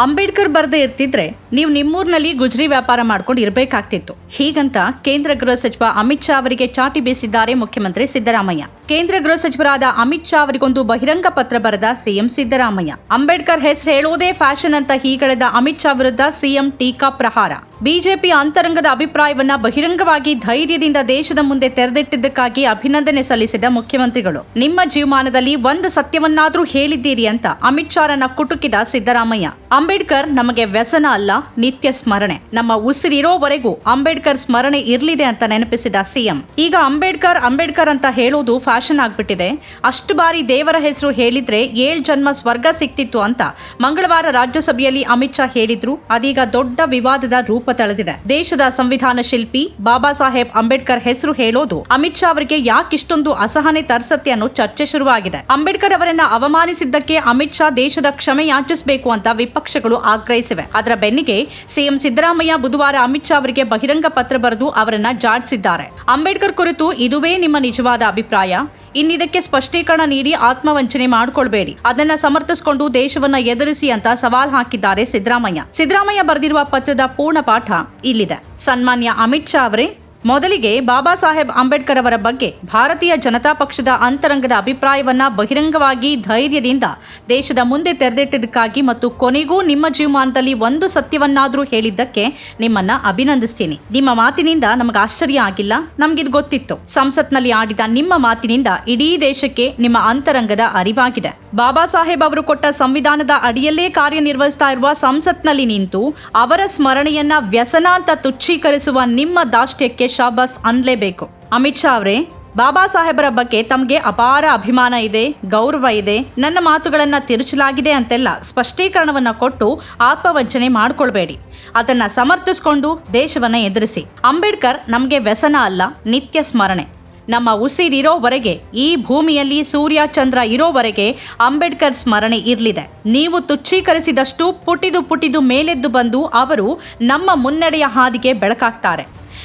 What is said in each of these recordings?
ಅಂಬೇಡ್ಕರ್ ಬರದೇ ಇರ್ತಿದ್ರೆ ನೀವು ನಿಮ್ಮೂರಿನಲ್ಲಿ ಗುಜರಿ ವ್ಯಾಪಾರ ಮಾಡ್ಕೊಂಡು ಇರಬೇಕಾಗ್ತಿತ್ತು. ಹೀಗಂತ ಕೇಂದ್ರ ಗೃಹ ಸಚಿವ ಅಮಿತ್ ಶಾ ಅವರಿಗೆ ಚಾಟಿ ಬೀಸಿದ್ದಾರೆ ಮುಖ್ಯಮಂತ್ರಿ ಸಿದ್ದರಾಮಯ್ಯ. ಕೇಂದ್ರ ಗೃಹ ಸಚಿವರಾದ ಅಮಿತ್ ಶಾ ಅವರಿಗೊಂದು ಬಹಿರಂಗ ಪತ್ರ ಬರೆದ ಸಿಎಂ ಸಿದ್ದರಾಮಯ್ಯ. ಅಂಬೇಡ್ಕರ್ ಹೆಸರು ಹೇಳೋದೇ ಫ್ಯಾಷನ್ ಅಂತ ಹೀಗಳೆದ ಅಮಿತ್ ಶಾ ವಿರುದ್ಧ ಸಿಎಂ ಟೀಕಾ ಪ್ರಹಾರ. ಬಿಜೆಪಿ ಅಂತರಂಗದ ಅಭಿಪ್ರಾಯವನ್ನ ಬಹಿರಂಗವಾಗಿ ಧೈರ್ಯದಿಂದ ದೇಶದ ಮುಂದೆ ತೆರೆದಿಟ್ಟಿದ್ದಕ್ಕಾಗಿ ಅಭಿನಂದನೆ ಸಲ್ಲಿಸಿದ ಮುಖ್ಯಮಂತ್ರಿಗಳು. ನಿಮ್ಮ ಜೀವಮಾನದಲ್ಲಿ ಒಂದು ಸತ್ಯವನ್ನಾದ್ರೂ ಹೇಳಿದ್ದೀರಿ ಅಂತ ಅಮಿತ್ ಶಾರನ್ನ ಕುಟುಕಿದ ಸಿದ್ದರಾಮಯ್ಯ. ಅಂಬೇಡ್ಕರ್ ನಮಗೆ ವ್ಯಸನ ಅಲ್ಲ, ನಿತ್ಯ ಸ್ಮರಣೆ. ನಮ್ಮ ಉಸಿರಿರೋವರೆಗೂ ಅಂಬೇಡ್ಕರ್ ಸ್ಮರಣೆ ಇರಲಿದೆ ಅಂತ ನೆನಪಿಸಿದ ಸಿಎಂ. ಈಗ ಅಂಬೇಡ್ಕರ್ ಅಂಬೇಡ್ಕರ್ ಅಂತ ಹೇಳೋದು ಫ್ಯಾಷನ್ ಆಗ್ಬಿಟ್ಟಿದೆ. ಅಷ್ಟು ಬಾರಿ ದೇವರ ಹೆಸರು ಹೇಳಿದ್ರೆ ಏಳು ಜನ್ಮ ಸ್ವರ್ಗ ಸಿಕ್ತಿತ್ತು ಅಂತ ಮಂಗಳವಾರ ರಾಜ್ಯಸಭೆಯಲ್ಲಿ ಅಮಿತ್ ಶಾ ಹೇಳಿದ್ರು. ಅದೀಗ ದೊಡ್ಡ ವಿವಾದದ ರೂಪ ತಳೆದಿದೆ. ದೇಶದ ಸಂವಿಧಾನ ಶಿಲ್ಪಿ ಬಾಬಾ ಸಾಹೇಬ್ ಅಂಬೇಡ್ಕರ್ ಹೆಸರು ಹೇಳೋದು ಅಮಿತ್ ಶಾ ಅವರಿಗೆ ಯಾಕಿಷ್ಟೊಂದು ಅಸಹನೆ ತರಿಸತ್ತೆ ಅನ್ನೋ ಚರ್ಚೆ ಶುರುವಾಗಿದೆ. ಅಂಬೇಡ್ಕರ್ ಅವರನ್ನ ಅವಮಾನಿಸಿದ್ದಕ್ಕೆ ಅಮಿತ್ ಶಾ ದೇಶದ ಕ್ಷಮೆ ಯಾಚಿಸಬೇಕು ಅಂತ ವಿಪಕ್ಷಗಳು ಆಗ್ರಹಿಸಿವೆ. ಅದರ ಬೆನ್ನಿಗೆ ಸಿಎಂ ಸಿದ್ದರಾಮಯ್ಯ ಬುಧವಾರ ಅಮಿತ್ ಶಾ ಅವರಿಗೆ ಬಹಿರಂಗ ಪತ್ರ ಬರೆದು ಅವರನ್ನ ಜಾಡಿಸಿದ್ದಾರೆ. ಅಂಬೇಡ್ಕರ್ ಕುರಿತು ಇದುವೇ ನಿಮ್ಮ ನಿಜವಾದ ಅಭಿಪ್ರಾಯ? ಇನ್ನಿದಕ್ಕೆ ಸ್ಪಷ್ಟೀಕರಣ ನೀಡಿ ಆತ್ಮವಂಚನೆ ಮಾಡಿಕೊಳ್ಬೇಡಿ. ಅದನ್ನ ಸಮರ್ಥಿಸಿಕೊಂಡು ದೇಶವನ್ನ ಎದುರಿಸಿ ಅಂತ ಸವಾಲ್ ಹಾಕಿದ್ದಾರೆ ಸಿದ್ದರಾಮಯ್ಯ. ಸಿದ್ದರಾಮಯ್ಯ ಬರೆದಿರುವ ಪತ್ರದ ಪೂರ್ಣ ಪಾಠ ಇಲ್ಲಿದೆ. ಸನ್ಮಾನ್ಯ ಅಮಿತ್ ಶಾ ಅವರೇ ಮೊದಲಿಗೆ ಬಾಬಾ ಸಾಹೇಬ್ ಅಂಬೇಡ್ಕರ್ ಅವರ ಬಗ್ಗೆ ಭಾರತೀಯ ಜನತಾ ಪಕ್ಷದ ಅಂತರಂಗದ ಅಭಿಪ್ರಾಯವನ್ನ ಬಹಿರಂಗವಾಗಿ ಧೈರ್ಯದಿಂದ ದೇಶದ ಮುಂದೆ ತೆರೆದಿಟ್ಟಿದ್ದಕ್ಕಾಗಿ ಮತ್ತು ಕೊನೆಗೂ ನಿಮ್ಮ ಜೀವಮಾನದಲ್ಲಿ ಒಂದು ಸತ್ಯವನ್ನಾದರೂ ಹೇಳಿದ್ದಕ್ಕೆ ನಿಮ್ಮನ್ನ ಅಭಿನಂದಿಸ್ತೀನಿ. ನಿಮ್ಮ ಮಾತಿನಿಂದ ನಮಗೆ ಆಶ್ಚರ್ಯ ಆಗಿಲ್ಲ, ನಮ್ಗಿದ್ ಗೊತ್ತಿತ್ತು. ಸಂಸತ್ನಲ್ಲಿ ಆಡಿದ ನಿಮ್ಮ ಮಾತಿನಿಂದ ಇಡೀ ದೇಶಕ್ಕೆ ನಿಮ್ಮ ಅಂತರಂಗದ ಅರಿವಾಗಿದೆ. ಬಾಬಾ ಸಾಹೇಬ್ ಅವರು ಕೊಟ್ಟ ಸಂವಿಧಾನದ ಅಡಿಯಲ್ಲೇ ಕಾರ್ಯನಿರ್ವಹಿಸ್ತಾ ಇರುವ ಸಂಸತ್ನಲ್ಲಿ ನಿಂತು ಅವರ ಸ್ಮರಣೆಯನ್ನ ವ್ಯಸನ ಅಂತ ತುಚ್ಛೀಕರಿಸುವ ನಿಮ್ಮ ದಾಷ್ಟ್ಯಕ್ಕೆ ಶಾಬಾಸ್ ಅನ್ಲೇಬೇಕು. ಅಮಿತ್ ಶಾ ಅವರೇ, ಬಾಬಾ ಸಾಹೇಬರ ಬಗ್ಗೆ ತಮಗೆ ಅಪಾರ ಅಭಿಮಾನ ಇದೆ, ಗೌರವ ಇದೆ. ನನ್ನ ಮಾತುಗಳನ್ನ ತಿರುಚಲಾಗಿದೆ ಅಂತೆಲ್ಲ ಸ್ಪಷ್ಟೀಕರಣವನ್ನ ಕೊಟ್ಟು ಆತ್ಮವಂಚನೆ ಮಾಡಿಕೊಳ್ಬೇಡಿ. ಅದನ್ನ ಸಮರ್ಥಿಸಿಕೊಂಡು ದೇಶವನ್ನ ಎದುರಿಸಿ. ಅಂಬೇಡ್ಕರ್ ನಮಗೆ ವ್ಯಸನ ಅಲ್ಲ, ನಿತ್ಯ ಸ್ಮರಣೆ. ನಮ್ಮ ಉಸಿರಿರೋವರೆಗೆ ಈ ಭೂಮಿಯಲ್ಲಿ ಸೂರ್ಯ ಚಂದ್ರ ಇರೋವರೆಗೆ ಅಂಬೇಡ್ಕರ್ ಸ್ಮರಣೆ ಇರಲಿದೆ. ನೀವು ತುಚ್ಛೀಕರಿಸಿದಷ್ಟು ಪುಟಿದು ಪುಟಿದು ಮೇಲೆದ್ದು ಬಂದು ಅವರು ನಮ್ಮ ಮುನ್ನಡೆಯ ಹಾದಿಗೆ ಬೆಳಕಾಗ್ತಾರೆ.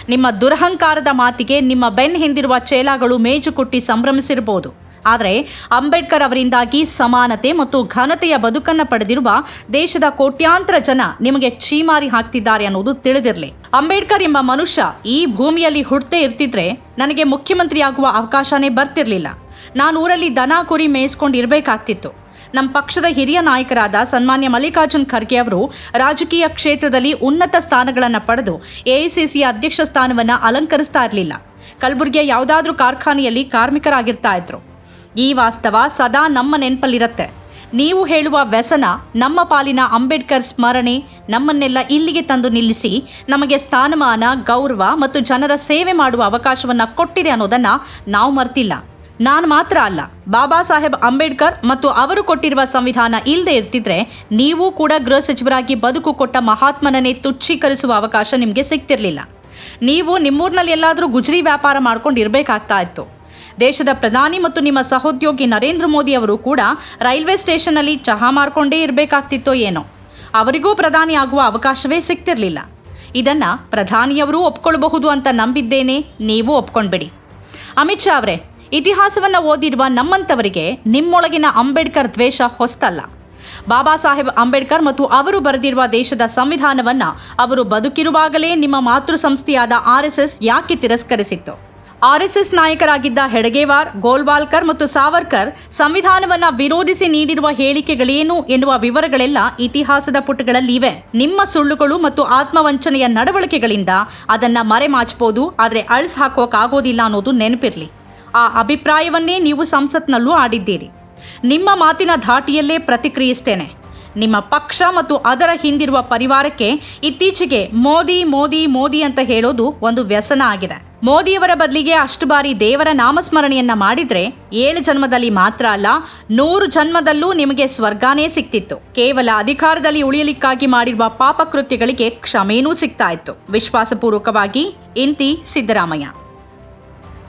ನಿಮ್ಮ ದುರಹಂಕಾರದ ಮಾತಿಗೆ ನಿಮ್ಮ ಬೆನ್ ಹಿಂದಿರುವ ಚೇಲಾಗಳು ಮೇಜು ಕುಟ್ಟಿ ಸಂಭ್ರಮಿಸಿರಬಹುದು. ಆದರೆ ಅಂಬೇಡ್ಕರ್ ಅವರಿಂದಾಗಿ ಸಮಾನತೆ ಮತ್ತು ಘನತೆಯ ಬದುಕನ್ನ ಪಡೆದಿರುವ ದೇಶದ ಕೋಟ್ಯಾಂತರ ಜನ ನಿಮಗೆ ಚೀಮಾರಿ ಹಾಕ್ತಿದ್ದಾರೆ ಅನ್ನೋದು ತಿಳಿದಿರಲಿ. ಅಂಬೇಡ್ಕರ್ ಎಂಬ ಮನುಷ್ಯ ಈ ಭೂಮಿಯಲ್ಲಿ ಹುಟ್ಟದೇ ಇರ್ತಿದ್ರೆ ನನಗೆ ಮುಖ್ಯಮಂತ್ರಿ ಆಗುವ ಅವಕಾಶನೇ ಬರ್ತಿರ್ಲಿಲ್ಲ. ನಾನು ಊರಲ್ಲಿ ದನ ಕುರಿ ಮೇಯಿಸ್ಕೊಂಡು ಇರಬೇಕಾಗ್ತಿತ್ತು ನಮ್ಮ ಪಕ್ಷದ ಹಿರಿಯ ನಾಯಕರಾದ ಸನ್ಮಾನ್ಯ ಮಲ್ಲಿಕಾರ್ಜುನ್ ಖರ್ಗೆ ಅವರು ರಾಜಕೀಯ ಕ್ಷೇತ್ರದಲ್ಲಿ ಉನ್ನತ ಸ್ಥಾನಗಳನ್ನು ಪಡೆದು ಎಐಸಿಸಿಯ ಅಧ್ಯಕ್ಷ ಸ್ಥಾನವನ್ನು ಅಲಂಕರಿಸ್ತಾ ಇರಲಿಲ್ಲ. ಕಲಬುರಗಿಯ ಯಾವುದಾದ್ರೂ ಕಾರ್ಖಾನೆಯಲ್ಲಿ ಕಾರ್ಮಿಕರಾಗಿರ್ತಾ ಇದ್ರು. ಈ ವಾಸ್ತವ ಸದಾ ನಮ್ಮ ನೆನಪಲ್ಲಿರುತ್ತೆ. ನೀವು ಹೇಳುವ ವ್ಯಸನ, ನಮ್ಮ ಪಾಲಿನ ಅಂಬೇಡ್ಕರ್ ಸ್ಮರಣೆ, ನಮ್ಮನ್ನೆಲ್ಲ ಇಲ್ಲಿಗೆ ತಂದು ನಿಲ್ಲಿಸಿ ನಮಗೆ ಸ್ಥಾನಮಾನ, ಗೌರವ ಮತ್ತು ಜನರ ಸೇವೆ ಮಾಡುವ ಅವಕಾಶವನ್ನು ಕೊಟ್ಟಿದೆ ಅನ್ನೋದನ್ನು ನಾವು ಮರ್ತಿಲ್ಲ. ನಾನು ಮಾತ್ರ ಅಲ್ಲ, ಬಾಬಾ ಸಾಹೇಬ್ ಅಂಬೇಡ್ಕರ್ ಮತ್ತು ಅವರು ಕೊಟ್ಟಿರುವ ಸಂವಿಧಾನ ಇಲ್ಲದೆ ಇರ್ತಿದ್ರೆ ನೀವು ಕೂಡ ಗೃಹ ಸಚಿವರಾಗಿ ಬದುಕು ಕೊಟ್ಟ ಮಹಾತ್ಮನನ್ನೇ ತುಚ್ಛೀಕರಿಸುವ ಅವಕಾಶ ನಿಮಗೆ ಸಿಗ್ತಿರ್ಲಿಲ್ಲ. ನೀವು ನಿಮ್ಮೂರಿನಲ್ಲಿ ಎಲ್ಲಾದರೂ ಗುಜರಿ ವ್ಯಾಪಾರ ಮಾಡ್ಕೊಂಡು ಇರಬೇಕಾಗ್ತಾ ಇತ್ತು. ದೇಶದ ಪ್ರಧಾನಿ ಮತ್ತು ನಿಮ್ಮ ಸಹೋದ್ಯೋಗಿ ನರೇಂದ್ರ ಮೋದಿ ಅವರು ಕೂಡ ರೈಲ್ವೆ ಸ್ಟೇಷನ್ನಲ್ಲಿ ಚಹಾ ಮಾರ್ಕೊಂಡೇ ಇರಬೇಕಾಗ್ತಿತ್ತೋ ಏನೋ. ಅವರಿಗೂ ಪ್ರಧಾನಿ ಆಗುವ ಅವಕಾಶವೇ ಸಿಗ್ತಿರ್ಲಿಲ್ಲ. ಇದನ್ನ ಪ್ರಧಾನಿಯವರು ಒಪ್ಕೊಳ್ಬಹುದು ಅಂತ ನಂಬಿದ್ದೇನೆ, ನೀವು ಒಪ್ಕೊಂಡ್ಬಿಡಿ. ಅಮಿತ್ ಶಾ ಅವರೇ ಇತಿಹಾಸವನ್ನ ಓದಿರುವ ನಮ್ಮಂಥವರಿಗೆ ನಿಮ್ಮೊಳಗಿನ ಅಂಬೇಡ್ಕರ್ ದ್ವೇಷ ಹೊಸ್ತಲ್ಲ. ಬಾಬಾ ಸಾಹೇಬ್ ಅಂಬೇಡ್ಕರ್ ಮತ್ತು ಅವರು ಬರೆದಿರುವ ದೇಶದ ಸಂವಿಧಾನವನ್ನ ಅವರು ಬದುಕಿರುವಾಗಲೇ ನಿಮ್ಮ ಮಾತೃ ಸಂಸ್ಥೆಯಾದ ಆರ್ ಎಸ್ ಎಸ್ ಯಾಕೆ ತಿರಸ್ಕರಿಸಿತ್ತು? ಆರ್ ಎಸ್ ಎಸ್ ನಾಯಕರಾಗಿದ್ದ ಹೆಡಗೇವಾರ್, ಗೋಲ್ವಾಲ್ಕರ್ ಮತ್ತು ಸಾವರ್ಕರ್ ಸಂವಿಧಾನವನ್ನ ವಿರೋಧಿಸಿ ನೀಡಿರುವ ಹೇಳಿಕೆಗಳೇನು ಎನ್ನುವ ವಿವರಗಳೆಲ್ಲ ಇತಿಹಾಸದ ಪುಟಗಳಲ್ಲಿ ಇವೆ ನಿಮ್ಮ ಸುಳ್ಳುಗಳು ಮತ್ತು ಆತ್ಮವಂಚನೆಯ ನಡವಳಿಕೆಗಳಿಂದ ಅದನ್ನ ಮರೆಮಾಚಬಹುದು ಆದರೆ ಅಳಿಸ್ ಹಾಕೋಕ್ಕಾಗೋದಿಲ್ಲ ಅನ್ನೋದು ನೆನಪಿರ್ಲಿ. ಆ ಅಭಿಪ್ರಾಯವನ್ನೇ ನೀವು ಸಂಸತ್ನಲ್ಲೂ ಆಡಿದ್ದೀರಿ. ನಿಮ್ಮ ಮಾತಿನ ಧಾಟಿಯಲ್ಲೇ ಪ್ರತಿಕ್ರಿಯಿಸ್ತೇನೆ. ನಿಮ್ಮ ಪಕ್ಷ ಮತ್ತು ಅದರ ಹಿಂದಿರುವ ಪರಿವಾರಕ್ಕೆ ಇತ್ತೀಚೆಗೆ ಮೋದಿ ಮೋದಿ ಮೋದಿ ಅಂತ ಹೇಳೋದು ಒಂದು ವ್ಯಸನ ಆಗಿದೆ. ಮೋದಿಯವರ ಬದಲಿಗೆ ಅಷ್ಟು ಬಾರಿ ದೇವರ ನಾಮಸ್ಮರಣೆಯನ್ನ ಮಾಡಿದ್ರೆ ಏಳು ಜನ್ಮದಲ್ಲಿ ಮಾತ್ರ ಅಲ್ಲ, ನೂರು ಜನ್ಮದಲ್ಲೂ ನಿಮಗೆ ಸ್ವರ್ಗಾನೇ ಸಿಕ್ತಿತ್ತು. ಕೇವಲ ಅಧಿಕಾರದಲ್ಲಿ ಉಳಿಯಲಿಕ್ಕಾಗಿ ಮಾಡಿರುವ ಪಾಪಕೃತ್ಯಗಳಿಗೆ ಕ್ಷಮೆನೂ ಸಿಗ್ತಾ ಇತ್ತು. ವಿಶ್ವಾಸಪೂರ್ವಕವಾಗಿ, ಇಂತಿ ಸಿದ್ದರಾಮಯ್ಯ.